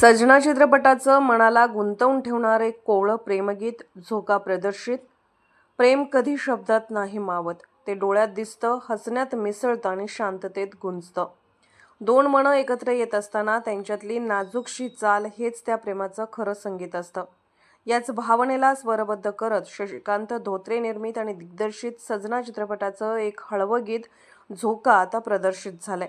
सजना चित्रपटाचं मनाला गुंतवून ठेवणारे कोवळं प्रेमगीत झोका प्रदर्शित. प्रेम कधी शब्दात नाही मावत. ते डोळ्यात दिसतं हसण्यात मिसळतं आणि शांततेत गुंजतं. दोन मनं एकत्र येत असताना त्यांच्यातली नाजूकशी चाल हेच त्या प्रेमाचं खरं संगीत असतं. याच भावनेला स्वरबद्ध करत शशिकांत धोत्रे निर्मित आणि दिग्दर्शित सजना चित्रपटाचं एक हळवं गीत झोका आता प्रदर्शित झालंय.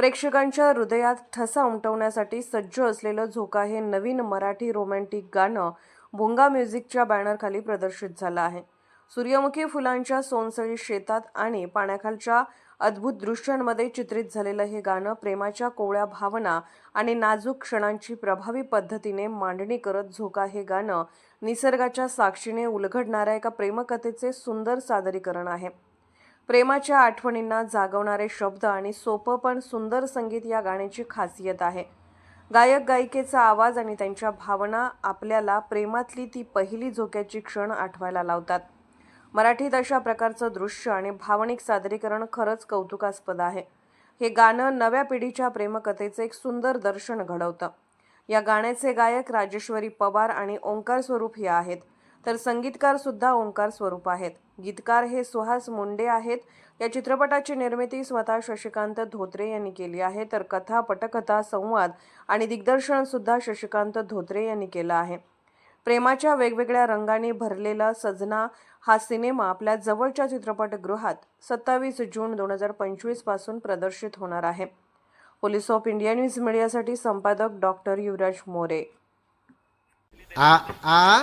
प्रेक्षकांच्या हृदयात ठसा उमटवण्यासाठी सज्ज असलेलं झोका हे नवीन मराठी रोमॅन्टिक गाणं भुंगा म्युझिकच्या बॅनरखाली प्रदर्शित झालं आहे. सूर्यमुखी फुलांच्या सोनसळी शेतात आणि पाण्याखालच्या अद्भुत दृश्यांमध्ये चित्रित झालेलं हे गाणं प्रेमाच्या कोवळ्या भावना आणि नाजूक क्षणांची प्रभावी पद्धतीने मांडणी करत झोका हे गाणं निसर्गाच्या साक्षीने उलगडणाऱ्या एका प्रेमकथेचे सुंदर सादरीकरण आहे. प्रेमाच्या आठवणींना जागवणारे शब्द आणि सोपं पण सुंदर संगीत या गाण्याची खासियत आहे. गायक गायिकेचा आवाज आणि त्यांच्या भावना आपल्याला प्रेमातली ती पहिली झोक्याची क्षण आठवायला लावतात. मराठीत अशा प्रकारचं दृश्य आणि भावनिक सादरीकरण खरंच कौतुकास्पद आहे. हे गाणं नव्या पिढीच्या प्रेमकथेचे एक सुंदर दर्शन घडवतं. या गाण्याचे गायक राजेश्वरी पवार आणि ओंकार स्वरूप हे आहेत. तर संगीतकार सुद्धा ओंकार स्वरूप आहेत. गीतकार हे सुहास मुंडे आहेत. या चित्रपटाची निर्मिती स्वतः शशिकांत धोत्रे यांनी केली आहे. तर कथा पटकथा संवाद आणि दिग्दर्शन सुद्धा शशिकांत धोत्रे यांनी केलं आहे. प्रेमाच्या वेगवेगळ्या रंगांनी भरलेला सजना हा सिनेमा आपल्या जवळच्या चित्रपटगृहात सत्तावीस जून दोन हजार पंचवीसपासून प्रदर्शित होणार आहे. पोलीस ऑफ इंडिया न्यूज मीडियासाठी संपादक डॉक्टर युवराज मोरे. आ आ?